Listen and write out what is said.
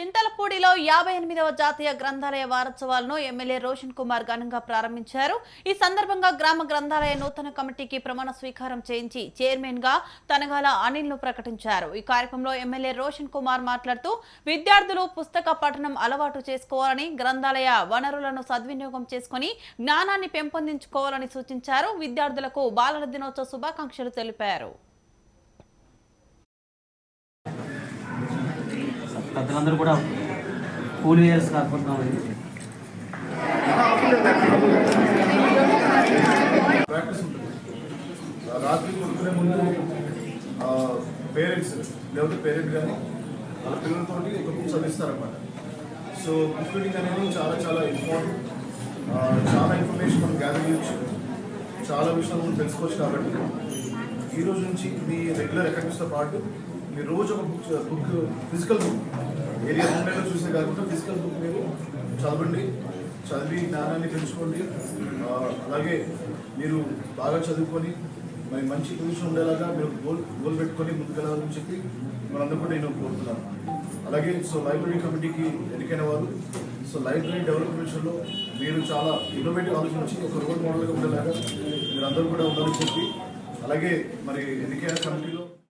చింతలపూడిలో యాభై ఎనిమిదవ జాతీయ గ్రంథాలయ వారోత్సవాలను ఎమ్మెల్యే రోషన్ కుమార్ ఘనంగా ప్రారంభించారు. ఈ సందర్భంగా గ్రామ గ్రంథాలయ నూతన కమిటీకి ప్రమాణ స్వీకారం చేయించి చైర్మన్గా తనగాల అనిల్ను ప్రకటించారు. ఈ కార్యక్రమంలో ఎమ్మెల్యే రోషన్ కుమార్ మాట్లాడుతూ విద్యార్థులు పుస్తక పఠనం అలవాటు చేసుకోవాలని గ్రంథాలయ వనరులను సద్వినియోగం చేసుకుని జ్ఞానాన్ని పెంపొందించుకోవాలని సూచించారు. విద్యార్థులకు బాలల దినోత్సవ శుభాకాంక్షలు తెలిపారు. పెద్దలందరూ కూడా కూలి ఇయర్స్ కాకపోతున్నామని ప్రాక్టీస్ రాత్రి కొడుకునే ముందు పేరెంట్స్ లేకపోతే పేరెంట్ కానీ వాళ్ళ పిల్లలతో ఒక బుక్ చదివిస్తారన్నమాట సో బుక్ రీడింగ్ అనేది చాలా చాలా ఇంపార్టెంట్ చాలా ఇన్ఫర్మేషన్ మనం గ్యాదర్ చేయొచ్చు. చాలా విషయాలు మనం తెలుసుకోవచ్చు కాబట్టి. ఈ రోజు నుంచి మీ రెగ్యులర్ అకాడమిక్స్తో పాటు మీరు రోజు ఒక book book physical book area ఆన్లైన్లో చూసే కాకుండా ఫిజికల్ బుక్ మీరు చదవండి. చదివి జ్ఞానాన్ని పెంచుకోండి. అలాగే మీరు బాగా చదువుకొని మరి మంచి పొజిషన్ ఉండేలాగా మీరు గోల్ గోల్ పెట్టుకొని ముందుకెళ్ళాలని చెప్పి మనందరూ కూడా నేను కోరుతున్నాను. అలాగే సో లైబ్రరీ కమిటీకి ఎన్నికైన వారు సో లైబ్రరీ డెవలప్మెంట్స్లో మీరు చాలా ఇన్నోవేటివ్ ఆలోచించి ఒక రోల్ మోడల్గా ఉండేలాగా మీరు అందరూ కూడా ఉండాలని చెప్పి అలాగే మరి ఎన్నికైన కమిటీలో